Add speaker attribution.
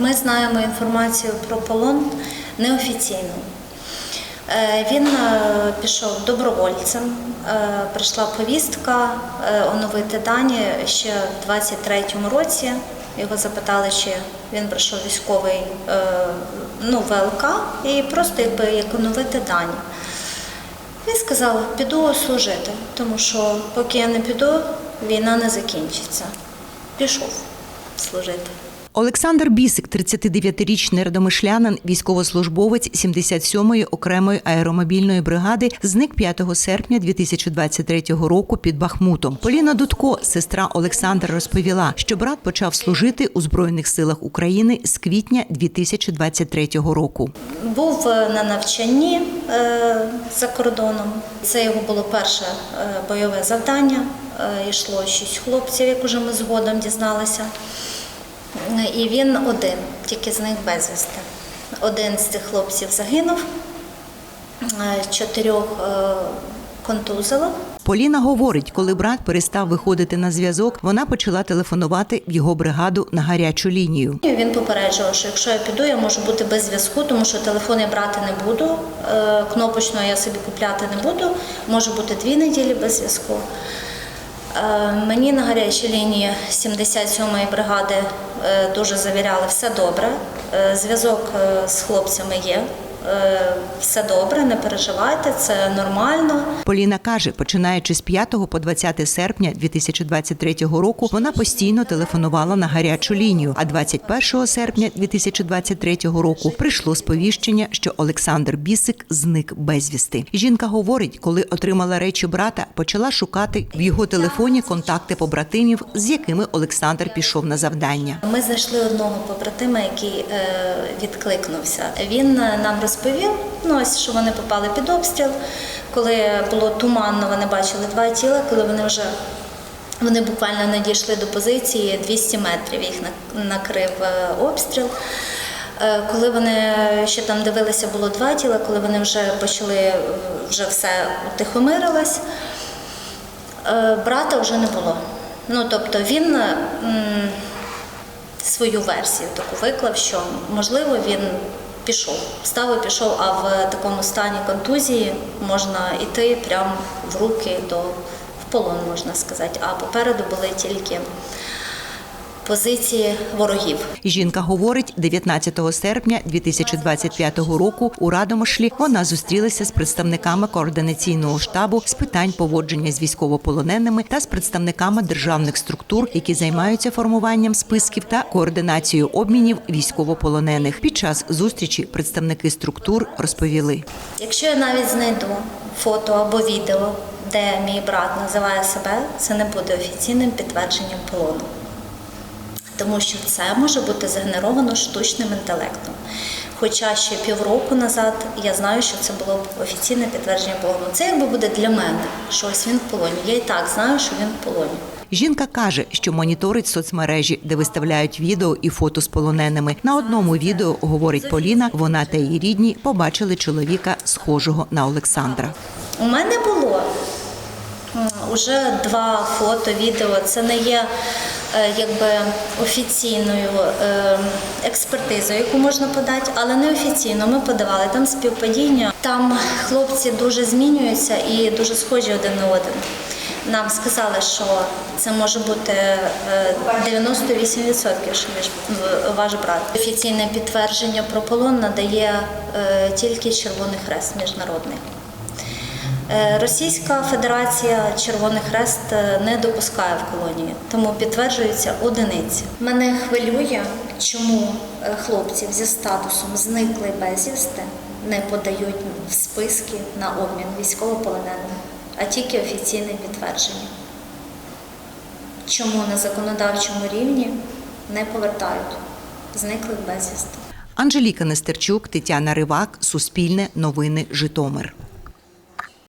Speaker 1: Ми знаємо інформацію про полон неофіційну. Е, Він е, пішов добровольцем. Е, Прийшла повістка оновити дані ще в 23-му році. Його запитали, чи він прийшов військовий ну, ВЛК і просто якби як оновити дані. Він сказав, піду служити, тому що поки я не піду, війна не закінчиться. Пішов служити.
Speaker 2: Олександр Бісик, 39-річний радомишлянин, військовослужбовець 77-ї окремої аеромобільної бригади, зник 5 серпня 2023 року під Бахмутом. Поліна Дудко, сестра Олександра, розповіла, що брат почав служити у Збройних силах України з квітня 2023 року.
Speaker 1: Був е, на навчанні е, за кордоном. Це його було перше е, бойове завдання. Йшло шість хлопців, як уже ми згодом дізналися. Е, І він один, тільки з них безвісти. Один з цих хлопців загинув, е, чотирьох е, контузило.
Speaker 2: Поліна говорить, коли брат перестав виходити на зв'язок, вона почала телефонувати в його бригаду на гарячу лінію.
Speaker 1: І Він попереджував, що якщо я піду, я можу бути без зв'язку, тому що телефон я брати не буду, е, кнопочного я собі купляти не буду, може бути дві неділі без зв'язку. Е, Мені на гарячій лінії 77-ї бригади е, дуже завіряли, все добре, е, зв'язок з хлопцями є, все добре, не переживайте, це нормально.
Speaker 2: Поліна каже, починаючи з 5 по 20 серпня 2023 року, вона постійно телефонувала на гарячу лінію. А 21 серпня 2023 року прийшло сповіщення, що Олександр Бісик зник безвісти. Жінка говорить, коли отримала речі брата, почала шукати в його телефоні контакти побратимів, з якими Олександр пішов на завдання.
Speaker 1: Ми знайшли одного побратима, який е, відкликнувся. Він е, нам розповів, ну ось що вони попали під обстріл. Коли було туманно, вони бачили два тіла, коли вони вже вони буквально надійшли до позиції 200 метрів. Їх накрив е, обстріл. Е, Коли вони ще там дивилися, було два тіла, коли вони вже почали е, вже все утихомирилось. Брата вже не було. Ну тобто він свою версію таку виклав, що можливо він пішов, встав і пішов, а в такому стані контузії можна йти прямо в руки до в полон, можна сказати. А попереду були тільки позиції ворогів.
Speaker 2: Жінка говорить, 19 серпня 2025 року у Радомишлі вона зустрілася з представниками координаційного штабу з питань поводження з військовополоненими та з представниками державних структур, які займаються формуванням списків та координацією обмінів військовополонених. Під час зустрічі представники структур розповіли.
Speaker 1: Якщо я навіть знайду фото або відео, де мій брат називає себе, це не буде офіційним підтвердженням полону. Тому що це може бути згенеровано штучним інтелектом. Хоча ще півроку назад я знаю, що це було б офіційне підтвердження полону. Це якби буде для мене, що ось він в полоні. Я і так знаю, що він в полоні.
Speaker 2: Жінка каже, що моніторить соцмережі, де виставляють відео і фото з полоненими. На одному відео говорить Поліна, вона та її рідні побачили чоловіка, схожого на Олександра.
Speaker 1: У мене було уже два фото, відео. Це не є якби офіційною е, експертизою, яку можна подати, але неофіційно ми подавали там співпадіння. Там хлопці дуже змінюються і дуже схожі один на один. Нам сказали, що це може бути е, 98%, що ваш- брат. Офіційне підтвердження про полон надає е, тільки Червоний Хрест міжнародний. Е, Російська Федерація Червоний Хрест е, не допускає в колонії, тому підтверджуються одиниці. Мене хвилює, чому е, хлопців зі статусом зникли безвісти не подають в списки на обмін військовополоненим, а тільки офіційне підтвердження. Чому на законодавчому рівні не повертають зниклих безвісти?
Speaker 2: Анжеліка Нестерчук, Тетяна Ривак, Суспільне, Новини, Житомир.